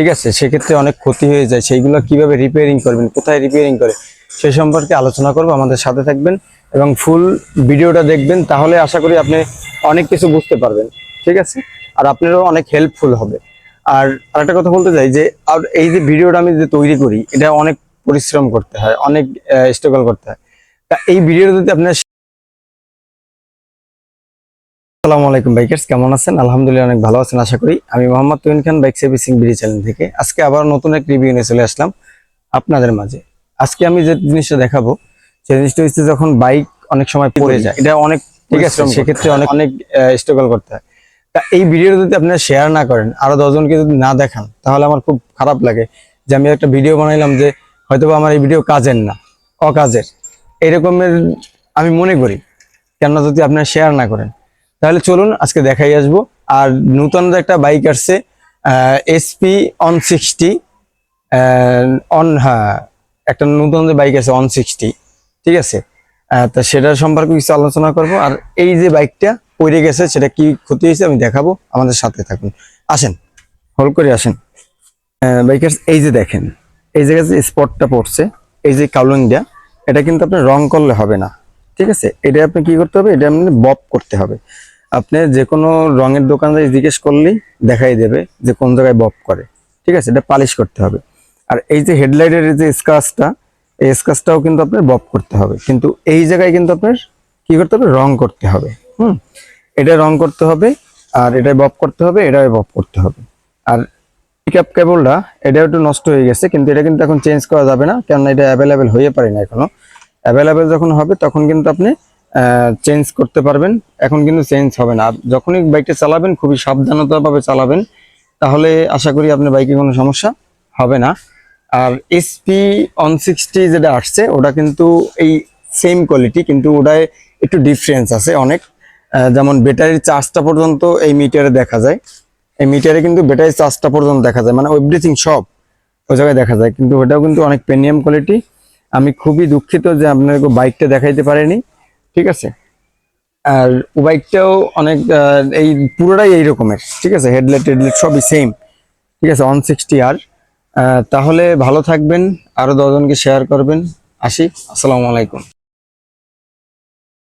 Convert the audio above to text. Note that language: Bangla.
ঠিক আছে? সেক্ষেত্রে অনেক ক্ষতি হয়ে যায়। সেইগুলো কীভাবে রিপেয়ারিং করবেন, কোথায় রিপেয়ারিং করে সেই সম্পর্কে আলোচনা করব। আমাদের সাথে থাকবেন এবং ফুল ভিডিওটা দেখবেন, তাহলে আশা করি আপনি অনেক কিছু বুঝতে পারবেন। ঠিক আছে? আর আপনারও অনেক হেল্পফুল হবে। আর আরেকটা কথা বলতে চাই যে, আর এই যে ভিডিওটা আমি যে তৈরি করি, এটা অনেক পরিশ্রম করতে হয়, অনেক স্ট্রাগল করতে হয়। তা এই ভিডিওটা যদি আপনার আসসালামু আলাইকুম বাইকার্স কেমন আছেন? আলহামদুলিল্লাহ অনেক ভালো আছেন আশা করি। আমি Mohammad Tuhin Khan bike servicing BD channel থেকে। আজকে আবার নতুন এক রিভিউ নিয়ে চলে আসলাম আপনাদের মাঝে। আজকে আমি যে জিনিসটা দেখাবো সেই জিনিসটা হচ্ছে যখন বাইক অনেক সময় পড়ে যায়। এটা অনেক ঠিক আছে সেক্ষেত্রে অনেক অনেক স্ট্রাগল করতে হয়। তা এই ভিডিওটা যদি আপনারা শেয়ার না করেন আরও দশজনকে যদি না দেখান তাহলে আমার খুব খারাপ লাগে যে আমি একটা ভিডিও বানাইলাম যে হয়তোবা আমার এই ভিডিও কাজের না অকাজের। এরকমের আমি মনে করি। কেননা যদি আপনারা শেয়ার না করেন তাহলে চলুন আজকে দেখাই আসব। আর নূতন একটা বাইক আসছে এসপি অন সিক্সটি অন হ্যাঁ একটা নতুন যে বাইক আছে অন সিক্সটি ঠিক আছে? তা সেটার সম্পর্কে কিছু আলোচনা করব। আর এই যে বাইকটা পড়ে গেছে, সেটা কি ক্ষতি হয়েছে আমি দেখাবো, আমাদের সাথে থাকুন। আসেন হল করে আসেন। বাইকার এই যে দেখেন, এই জায়গায় যে স্পটটা পড়ছে, এই যে কাউলিংটা, এটা কিন্তু আপনি রং করলে হবে না, ঠিক আছে? এটা আপনি কি করতে হবে? এটা আপনি বপ করতে হবে। আপনি যে কোনো রঙের দোকানে জিজ্ঞেস করলেই দেখাই দেবে যে কোন জায়গায় বব করে। ঠিক আছে? এটা পালিশ করতে হবে। আর এই যে হেডলাইটের যে স্কাচটা, এই স্কাচটাও কিন্তু আপনার বব করতে হবে। কিন্তু এই জায়গায় কিন্তু আপনার কি করতে হবে? রং করতে হবে। হুম? এটা রং করতে হবে আর এটা বব করতে হবে এটা বব করতে হবে। আর পিক আপ কেবলটা এটা একটু নষ্ট হয়ে গেছে, কিন্তু এটা কিন্তু এখন চেঞ্জ করা যাবে না, কেননা এটা অ্যাভেলেবেল হয়ে পারে না এখনও। অ্যাভেলেবেল যখন হবে, তখন কিন্তু আপনি চেঞ্জ করতে পারবেন। এখন কিন্তু চেঞ্জ হবে না। যখনই বাইকটা চালাবেন, খুবই সাবধানতাভাবে চালাবেন, তাহলে আশা করি আপনার বাইকে কোনো সমস্যা হবে না। আর এসপি অন সিক্সটি যেটা আসছে, ওটা কিন্তু এই সেম কোয়ালিটি কিন্তু ওটায় একটু ডিফারেন্স আছে অনেক। যেমন ব্যাটারির চার্জটা পর্যন্ত এই মিটারে দেখা যায়। এই মিটারে কিন্তু ব্যাটারির চার্জটা পর্যন্ত দেখা যায়। মানে এভরিথিং সব ওই জায়গায় দেখা যায়। কিন্তু ওটাও কিন্তু অনেক প্রিমিয়াম কোয়ালিটি আমি খুবই দুঃখিত যে আপনাকে বাইকটা দেখাইতে পারিনি। ঠিক আছে? আর বাইকটাও অনেক এই পুরোটাই এই রকমের, ঠিক আছে? হেডলাইট টেডলাইট সবই সেম ঠিক আছে? ওয়ান সিক্সটি আর তাহলে ভালো থাকবেন আরও দশজনকে শেয়ার করবেন। আসি, আসসালামু আলাইকুম।